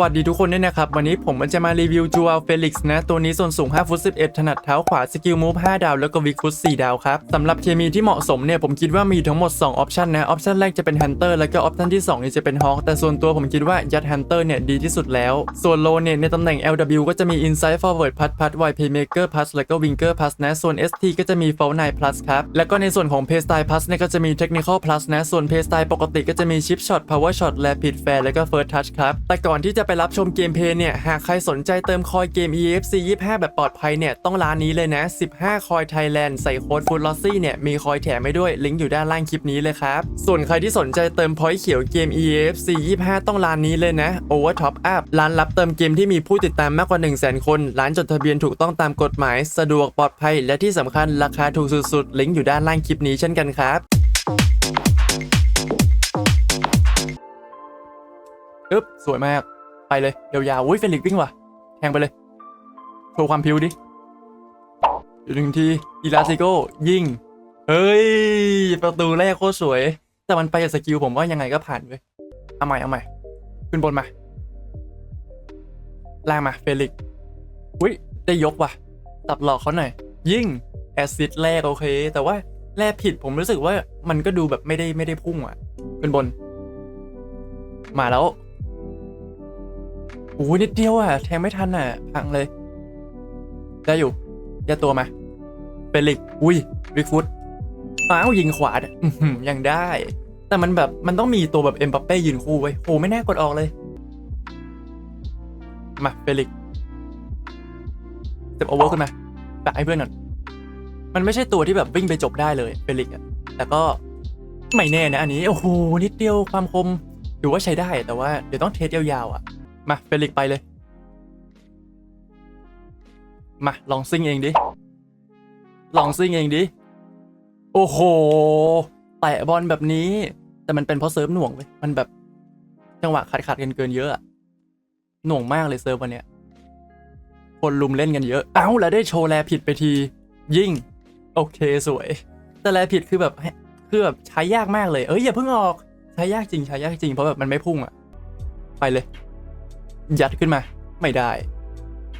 วัสดีทุกคนด้วยนะครับ วันนี้ผมจะมารีวิวจูอัลเฟลิกซ์นะ ตัวนี้ส่วนสูง5ฟุต11 ถนัดเท้าขวา สกิลมูฟ5ดาว แล้วก็วิกฟุต4ดาวครับสำหรับเคมีที่เหมาะสมเนี่ย ผมคิดว่ามีทั้งหมด 2 ออปชันนะ ออปชันแรกจะเป็นฮันเตอร์แล้วก็ออปชันที่2เนี่ยจะเป็นฮอ k แต่ส่วนตัวผมคิดว่ายัดฮันเตอร์เนี่ยดีที่สุดแล้ว ส่วนโลเนี่ยในตำแหน่ง LW ก็จะมี Inside Forward Pass Pass Wide Playmaker Pass แล้วก็ Winger Pass นะ ส่วน ST ก็จะมี Fall 9 Plus ครับแล้วก็ในส่วนของ Playstyle Plus เนี่ยก็จะมี Technical Plus นะส่วน Playstyle ปกติก็จะมี Chip Shot Power Shot Rapid Fair แล้วก็ First Touch ครับแต่ก่อนที่จะไปรับชมเกมเพลย์เนี่ย หากใครสนใจเติมคอยเกม EFC 25 แบบปลอดภัยเนี่ย ต้องร้านนี้เลยนะ 15 คอยไทยแลนด์ใส่โค้ดฟูดลอซี่เนี่ย มีคอยแถมให้ด้วย ลิงก์อยู่ด้านล่างคลิปนี้เลยครับ ส่วนใครที่สนใจเติมพอยต์เขียวเกม EFC 25 ต้องร้านนี้เลยนะ Over Top Up ร้านรับเติมเกมที่มีผู้ติดตามมากกว่า 1 0 0 0 0 0 คน ร้านจดทะเบียนถูกต้องตามกฎหมาย สะดวกปลอดภัย และที่สำคัญราคาถูกสุดๆ ลิงก์อยู่ด้านล่างคลิปนี้เช่นกันครับอึ๊บสวยมาก ไปเลยยาวๆอุ้ยเฟลิกซ์วิ่งว่ะแทงไปเลยโชว์ความพิวดิอีกหนึ่งทีอีลาซิโกยิงเฮ้ย ประตูแรกโคตรสวย แต่มันไปกับสกิลผมว่ายังไงก็ผ่านเว้ยเอาใหม่เอาใหม่ขึ้นบนมาล่างมาเฟลิกอุ้ยได้ยกว่ะตัดหลอกเขาหน่อย ยิงแอซิดแรกโอเค แต่ว่าแรกผิดผมรู้สึกว่ามันก็ดูแบบไม่ได้ไม่ได้พุ่งอะขึ้นบน มาแล้ว โอ้ยนิดเดียวอะ แทงไม่ทันอะ พังเลย ได้อยู่ยัดตัวมาเฟลิกอุ้ยวิกฟุตอ้าวยิงขวาเนี่ยอื้อหือยังได้ แต่มันแบบมันต้องมีตัวแบบเอ็มบัปเป้ยืนคู่ไว้ยโหไม่แน่กดออกเลย มาเฟลิกเต็ปโอเวอร์ขึ้นมาแบกให้เพื่อนก่อนมันไม่ใช่ตัวที่แบบวิ่งไปจบได้เลยเฟลิกซ์อะแต่ก็ไม่แน่นะอันนี้ โอ้โหนิดเดียวความคมถือว่าใช้ได้แต่ว่าเดี๋ยวต้องเทสยาวๆอะ มาเฟลิกไปเลย มาลองซิ่งเองดิ ลองซิ่งเองดิ โอ้โหแตะบอลแบบนี้ แต่มันเป็นเพราะเซิร์ฟหน่วงเว้ยมันแบบจังหวะขาดขาดกันเกินเยอะอะหน่วงมากเลยเซิร์ฟวันเนี้ยคนลุมเล่นกันเยอะ เอ้าแล้วได้โชว์แลผิดไปที ยิ่ง โอเคสวย แต่แลผิดคือแบบคือแบบใช้ยากมากเลย เอ้ยอย่าเพิ่งออก ใช้ยากจริงใช้ยากจริงเพราะแบบมันไม่พุ่งอะไปเลย ยัดขึ้นมา ไม่ได้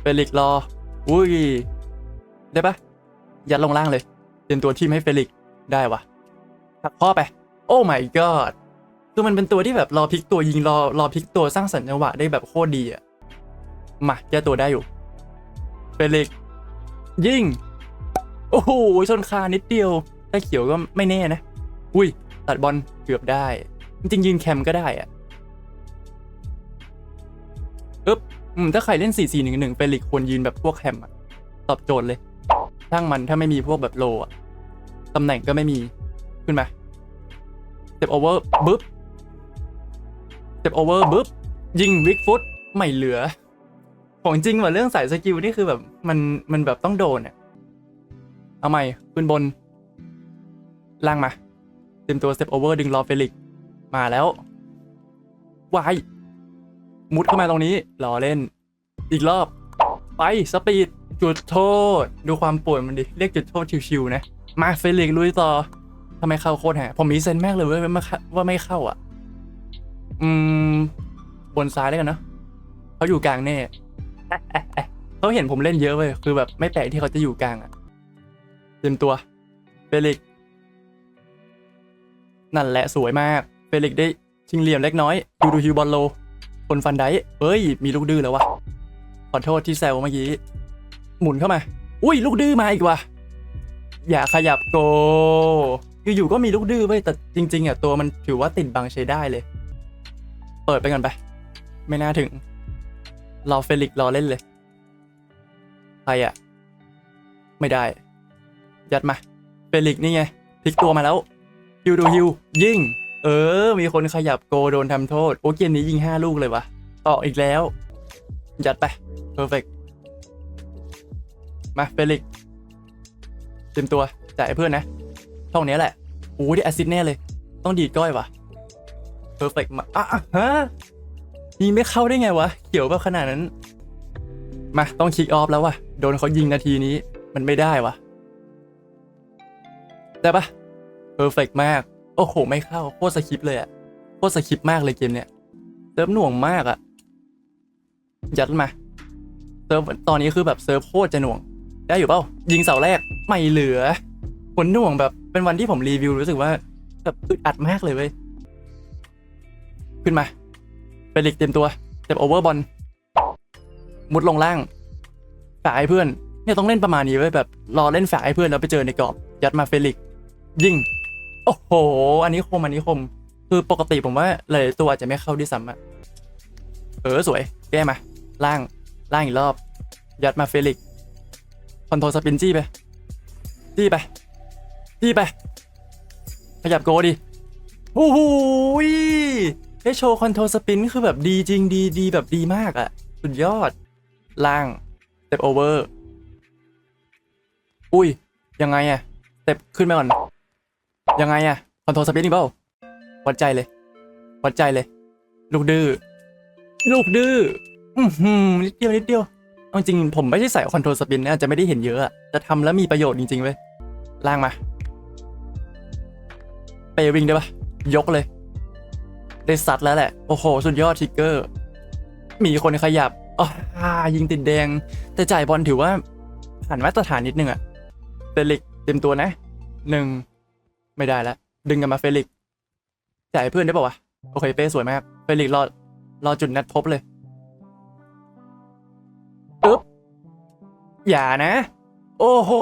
เฟลิกซ์รอ อุ้ย ได้ปะยัดลงล่างเลย เป็นตัวทีมให้เฟลิกซ์ได้วะหักข้อไป โอ้ my god คือมันเป็นตัวที่แบบรอพลิกตัวยิงรอรอพลิกตัวสร้างสรรค์จังหวะได้แบบโคตรดีอะมาแก้ตัวได้อยู่เฟลิกซ์ยิงโอ้โหชนคานิดเดียวถ้าเขียวก็ไม่แน่นะ อุ้ย ตัดบอลเกือบได้ จริงยืนแคมก็ได้อะ อึ๊บอืมถ้าใครเล่น 4 4 1 1เฟลิกควรยืนแบบพวกแฮมอะตอบโจทย์เลยช่างมันถ้าไม่มีพวกแบบโลอะตำแหน่งก็ไม่มีขึ้นมาเ t ปโอเวอร์บึ๊บเ t ปโอเวอร์บึ๊บยิงวิกฟุตไม่เหลือ ของจริงว่ะเรื่องสายสกิลนี่คือแบบมันมันแบบต้องโดนอะเอาใหม่ขึ้นบน ล่างมาเต็มตัวเ t ปโอเวอร์ดึงรอเฟลิกมาแล้ววาย มุดเข้ามาตรงนี้รอเล่น อีกรอบ ไปสปีดจุดโทษ ดูความปวดมันดิเรียกจุดโทษชิวๆนะมาเฟลิกลุยต่อทำไมเข้าโคตรแหผมมีเซนส์มากเลยว่าว่าไม่เข้าอะ อืม บนซ้ายแล้วกันเนอะเขาอยู่กลางแน่เขาเห็นผมเล่นเยอะเว้ยคือแบบไม่แปลกที่เขาจะอยู่กลางอะเต็มตัวเฟลิกนั่นแหละสวยมากเฟลิกได้ชิงเหลี่ยมเล็กน้อยดูดูฮิวบอลโล คนฟันไดเอ้ย มีลูกดื้อแล้ววะขอโทษที่แซวเมื่อกี้ หมุนเข้ามา อุ้ย ลูกดื้อมาอีกวะอย่าขยับโกคืออยู่ก็มีลูกดื้อไว้ยแต่จริง ๆอะตัวมันถือว่าติดบังใช้ได้เลย เปิดไปก่อนไป ไม่น่าถึงรอเฟลิกรอเล่นเลย ใครอะ ไม่ได้ ยัดมา เฟลิกนี่ไงพลิกตัวมาแล้วฮิวดูฮิว ยิง เออ มีคนขยับโกโดนทำโทษ โอ้เกมนี้ยิงห้าลูกเลยวะต่ออีกแล้ว ยัดไปเพอร์เฟกมาเฟลิกเต็มตัวจ่ายเพื่อนนะช่องนี้แหละโอ้ได้แอซิดแน่เลย ต้องดีดก้อยวะเพอร์เฟกมาอะฮะยิงไม่เข้าได้ไงวะเขียวแบบขนาดนั้น มาต้องคิกออฟแล้ววะโดนเขายิงนาทีนี้มันไม่ได้วะได้ปะเพอร์เฟกมาก โอ้โห ไม่เข้า โคตรสคริปเลยอะโคตรสคริปมากเลยเกมเนี้ยเติมหน่วงมากอะยัดมาเซิร์ฟตอนนี้คือแบบเซิร์ฟโคตรจะหน่วง ได้อยู่เปล่ายิงเสาแรกไม่เหลือผลหน่วงแบบเป็นวันที่ผมรีวิวรู้สึกว่าแบบอึดอัดมากเลยเว้ยขึ้นมาเฟลิกเตรียมตัวเต็มโอเวอร์บอลมุดลงล่างฝากให้เพื่อนเนี่ยต้องเล่นประมาณนี้ไว้แบบรอเล่นฝากให้เพื่อนแล้วไปเจอในกรอบ ยัดมาเฟลิกยิง โอ้โห อันนี้คมอันนี้คม คือปกติผมว่าหลยตัวอาจจะไม่เข้าด้วยซ้ำอะเออสวย แก้มา ล่าง ล่างอีกรอบ ยัดมาเฟลิกคอนโทรลสปินจี้ไป จี้ไป จี้ไป ขยับโกดิโอ้โหยได้โชว์คอนโทรลสปินคือแบบดีจริงดีดีแบบดีมากอะสุดยอด ล่างสเต็ปโอเวอร์ อุ้ย ยังไงอะสเต็ปขึ้นมาก่อน ยังไงอะคอนโทรลสปินอีกเปล่าวัดใจเลย วัดใจเลย ลูกดื้อ ลูกดื้อ อือหือนิดเดียวนิดเดียวเอาจริงผมไม่ได้ใส่คอนโทรลสปินนะจะไม่ได้เห็นเยอะอะแต่ทำแล้วมีประโยชน์จริงๆเว้ยล่างมา เปวิ่งได้ปะยกเลย ได้ซัดแล้วแหละ โอ้โห สุดยอดทิกเกอร์ มีคนขยับอ๋อยิงติดแดง แต่จ่ายบอลถือว่าผ่านมาตรฐานนิดนึงอะเฟลิกเต็มตัวนะหนึ่ง ไม่ได้แล้วดึงกันมาเฟลิกจ่ายเพื่อนได้ป่าวะโอเคเป้สวยมากเฟลิกรอรอจุดนัดพบเลยปึ๊บอย่านะ โอ้โห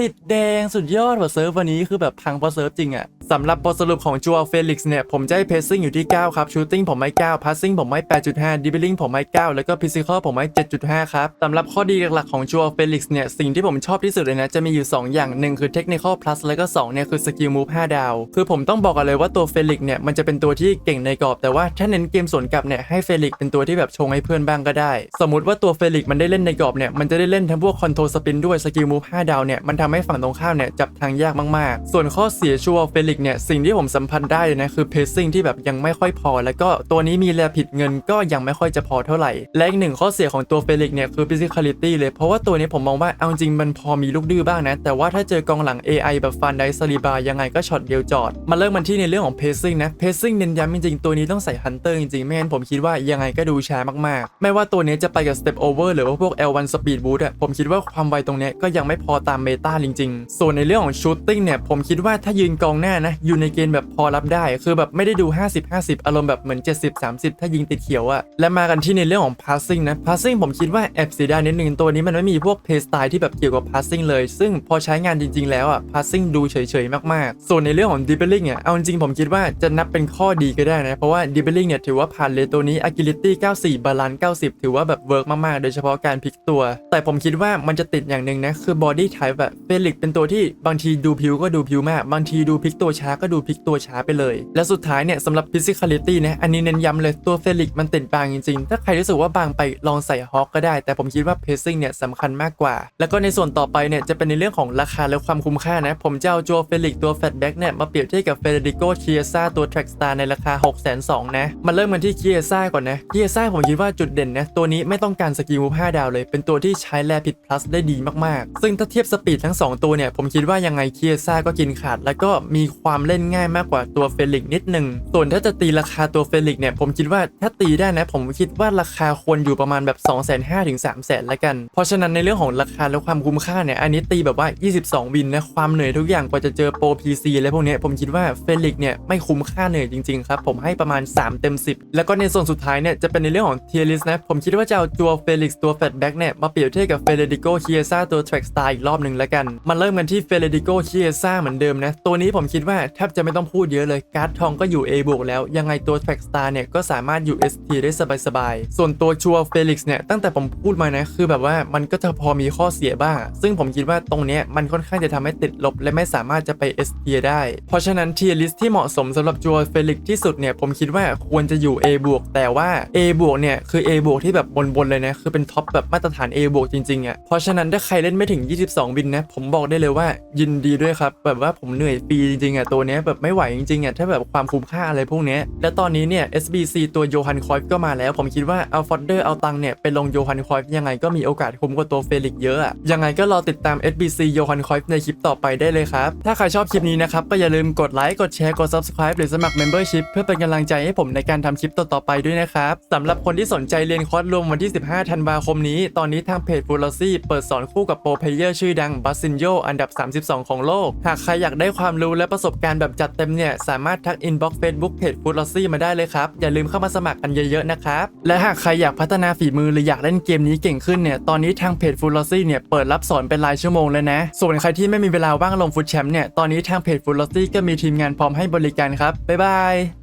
ติดแดงสุดยอดว่าเซิร์ฟวันนี้คือแบบพังเพราะเซิร์ฟจริงอะ สำหรับบทสรุปของจูอัลเฟลิกซ์เนี่ย ผมจะให้เพซซิ่งอยู่ที่ 9 ครับ ชูตติ้งผมให้ 9พัสซิ่งผมให้ 8.5ดิบิลลิงผมให้ 9 แล้วก็พิซิคอลผมให้ 7.5 ครับ สำหรับข้อดีหลักๆของจูอัลเฟลิกซ์เนี่ย สิ่งที่ผมชอบที่สุดเลยนะ จะมีอยู่ 2 อย่างหนึ่งคือเทคนิคอลพลัสแล้วก็ 2 เนี่ย คือสกิลมูฟ5ดาว คือผมต้องบอกกันเลยว่าตัวเฟลิกซ์เนี่ย มันจะเป็นตัวที่เก่งในกรอบ แต่ว่าถ้าเน้นเกมสวนกลับเนี่ย ให้เฟลิกซ์เป็นตัวที่แบบชงให้เพื่อนบ้างก็ได้ สมมติว่าตัวเฟลิกซ์มันได้เล่นในกรอบเนี่ยมันจะได้เล่นทั้งพวกคอนโทรลสปินด้วยสกิลมูฟ5ดาวเนี่ยมันทำให้ฝั่งตรงข้ามเนี่ยจับทางยากมากๆ ส่วนข้อเสียชัวเฟลิกเนี่ยสิ่งที่ผมสัมพันธ์ได้เลยนะคือเพซซิ่งที่แบบยังไม่ค่อยพอ แล้วก็ตัวนี้มีแลผิดเงินก็ยังไม่ค่อยจะพอเท่าไหร่ และอีกหนึ่งข้อเสียของตัวเฟลิกเนี่ยคือ physicality เลยเพราะว่าตัวนี้ผมมองว่าเอาจริงมันพอมีลูกดื้อบ้างนะ แต่ว่าถ้าเจอกองหลัง AI แบบฟันไดสลีบายังไงก็ช็อตเดียวจอด มาเริ่มมันที่ในเรื่องของเพซซิ่งนะเพซซิ่งเน้นย้ำจริงๆตัวนี้ต้องใส่ฮันเตอร์จริงๆไม่งั้นผมคิดว่ายังไงก็ดูช้ามากๆ ไม่ว่าตัวนี้จะไปกับ step over หรือว่าพวก L1 speed boost อะผมคิดว่าความไวตรงเนี้ก็ยังไม่พอตามเมตาจริง ๆ ส่วนในเรื่องของ shooting เนี่ยผมคิดว่าถ้ายืนกองหน้านะอยู่ในเกณฑ์แบบพอรับได้คือแบบไม่ได้ดู 50-50 อารมณ์แบบเหมือน 70-30 ถ้ายิงติดเขียวอะและมากันที่ในเรื่องของ passing นะ passing ผมคิดว่าแอบเสียดายนิดนึงตัวนี้มันไม่มีพวก play style ที่แบบเกี่ยวกับ passing เลย ซึ่งพอใช้งานจริง ๆ แล้วอะ passing ดูเฉยๆมากๆ ส่วนในเรื่องของ dribbling เนี่ยเอาจริงผมคิดว่าจะนับเป็นข้อดีก็ได้นะเพราะว่า dribbling เนี่ยถือว่าผ่านเลยตัวนี้ agility 94 balance 90 ถือว่าแบบเวิร์กมากๆ โดยเฉพาะการพลิกตัว แต่ผมคิดว่ามันจะติดอย่างหนึ่งนะคือ body type แบบเฟลิกเป็นตัวที่บางทีดูผิวก็ดูผิวมาก บางทีดูพลิกตัวช้าก็ดูพลิกตัวช้าไปเลย และสุดท้ายเนี่ยสำหรับ physicality นะอันนี้เน้นย้ำเลยตัวเฟลิกมันติดบางจริงๆ ถ้าใครรู้สึกว่าบางไปลองใส่ฮอ k ก็ได้ แต่ผมคิดว่า pacing เนี่ยสำคัญมากกว่า แล้วก็ในส่วนต่อไปเนี่ยจะเป็นในเรื่องของราคาและความคุ้มค่านะผมจะเอาจัวเฟลิกตัวแฟตแบ็กเนี่ยมาเปรียบเทียบกับเฟเดริโกเคียซ่าตัว Track Star ในราคา 6 2 0 0 0นะมาเริ่มกันที่เคียซ่าก่อนนะเคียซ่าผมคิดว่าจุดเด่นนะตัวนี้ไม่ต้องการสกิลมูฟ5ดาวเลย เป็นตัวที่ใช้แลผิด plus ได้ดีมากๆ ซึ่งถ้าเทียบสปีดทั้ง 2 ตัวเนี่ยผมคิดว่ายังไงเคียซาก็กินขาด แล้วก็มีความความเล่นง่ายมากกว่าตัวเฟลิกนิดหนึ่งส่วนถ้าจะตีราคาตัวเฟลิกเนี่ยผมคิดว่าถ้าตีได้นะผมคิดว่าราคาควรอยู่ประมาณแบบ 2 5 0 0 0ถึง3 0 0 0 0ละกัน เพราะฉะนั้นในเรื่องของราคาและความคุ้มค่าเนี่ยอันนี้ตีแบบว่า 22 วินนะความเหนื่อยทุกอย่างกว่าจะเจอโปร PC อะไรพวกนี้ผมคิดว่าเฟลิกเนี่ยไม่คุ้มค่าเหนื่อยจริงๆครับผมให้ประมาณ 3 เต็ม 10 แล้วก็ในส่วนสุดท้ายเนี่ยจะเป็นในเรื่องของเทียริสนะผมคิดว่าจะเอาตัวเฟลิกตัวแฟตแบ็กเนี่ยมาเปรียบเทียบกับเฟเดริโกเคียซ่าตัว Track Star อีกรอบหนึ่งละกันมาเริ่มกันที่เฟเดริโกเคียซ่าเหมือนเดิมนะตัวนี้ผมคิดว่าแทบจะไม่ต้องพูดเยอะเลย การ์ดทองก็อยู่ A บวกแล้ว ยังไงตัว Track Star เนี่ยก็สามารถอยู่ ST ได้สบายๆ ส่วนตัวชัวเฟลิกซ์เนี่ยตั้งแต่ผมพูดมานะคือแบบว่ามันก็จะพอมีข้อเสียบ้าง ซึ่งผมคิดว่าตรงเนี้ยมันค่อนข้างจะทำให้ติดลบ และไม่สามารถจะไป S เทียได้ เพราะฉะนั้นเทียลิสที่เหมาะสมสำหรับจัวเฟลิกซ์ที่สุดเนี่ยผมคิดว่าควรจะอยู่ A บวกแต่ว่า A บวกเนี่ยคือ A บวกที่แบบบนๆเลยนะคือเป็นท็อปแบบมาตรฐาน A บวกจริงๆอะเพราะฉะนั้นถ้าใครเล่นไม่ถึง 22 บินนะผมบอกได้เลยว่ายินดีด้วยครับแบบว่าผมเหนื่อยปีจริงๆอะอะตัวเนี้ยแบบไม่ไหวจริงๆอะถ้าแบบความคุ้มค่าอะไรพวกเนี้ยและตอนนี้เนี่ย SBC ตัวโยฮันคอยฟก็มาแล้วผมคิดว่าเอาฟอดเดอร์เอาตังค์เนี่ยไปลงโยฮันคอยฟยังไงก็มีโอกาสคุ้มกว่าตัวเฟลิกเยอะอะยังไงก็รอติดตาม SBC โยฮันคอยฟในคลิปต่อไปได้เลยครับ ถ้าใครชอบคลิปนี้นะครับ ก็อย่าลืมกดไลค์กดแชร์กด subscribe หรือสมัคร membership เพื่อเป็นกำลังใจให้ผมในการทำคลิปต่อๆไปด้วยนะครับสำหรับคนที่สนใจเรียนคอร์สรวมวันที่ 15 ธันวาคมนี้ ตอนนี้ทางเพจ f u l o s y เปิดสอนคู่กับโปรเพลเยอร์ชื่อดังบัสซินโยอันดับ 32 ของโลก หากใครอยากได้ความรู้และประสบการณ์แบบจัดเต็มเนี่ย สามารถทักอินบ็อกซ์เฟซบุ๊กเพจฟูลลอซี่มาได้เลยครับ อย่าลืมเข้ามาสมัครกันเยอะๆนะครับ และหากใครอยากพัฒนาฝีมือหรืออยากเล่นเกมนี้เก่งขึ้นเนี่ยตอนนี้ทางเพจฟูลลอซี่เนี่ยเปิดรับสอนเป็นรายชั่วโมงเลยนะ ส่วนใครที่ไม่มีเวลาว่างลงฟุตแชมป์เนี่ยตอนนี้ทางเพจฟูลลอซี่ก็มีทีมงานพร้อมให้บริการครับบ๊ายบาย